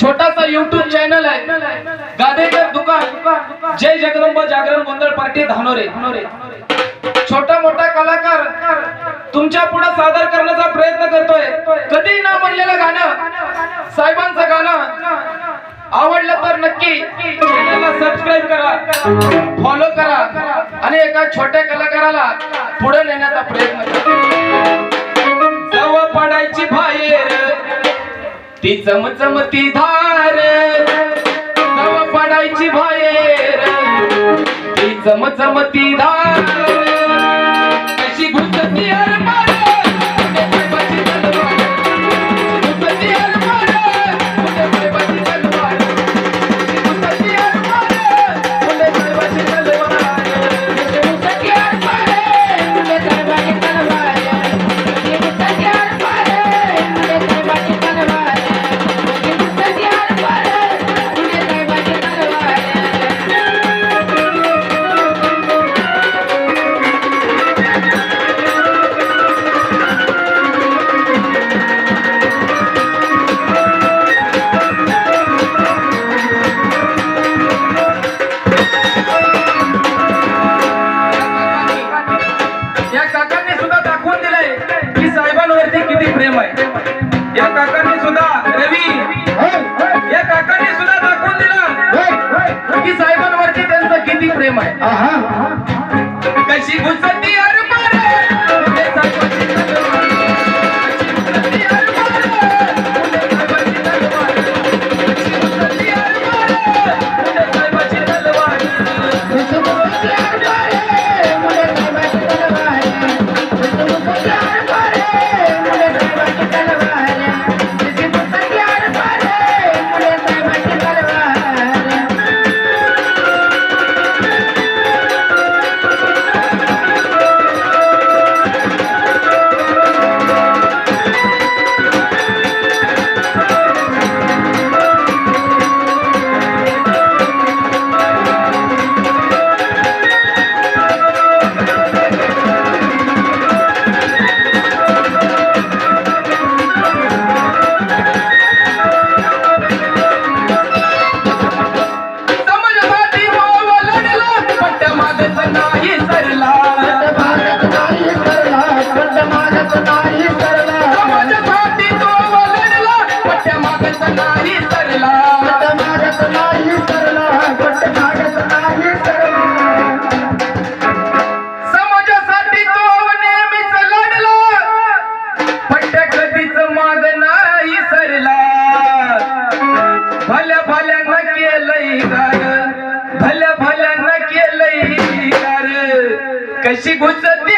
छोटासा YouTube channel आहे. गादेकर दुकान. जय जगदंब जागरण गोंधळ पार्टी धानोरे. छोटा मोठा कलाकार तुमच्यापुढे सादर करण्याचा प्रयत्न करतोय. कधी ना म्हणलेलं गाणं साहेबांचं गाणं आवडलं तर नक्की सबस्क्राईब करा फॉलो करा आणि एका छोट्या कलाकाराला पुढे नेण्याचा प्रयत्न करा. पडायची बाहेर. ती चमचमती धार पडायची बाहेर. ती चमचमती धार प्रेम आहे. कशी घुसती भल गार भल्या भल्यानं कशी घुसती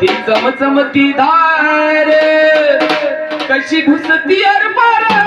ती चमचमती धार. कशी घुसती अरपारा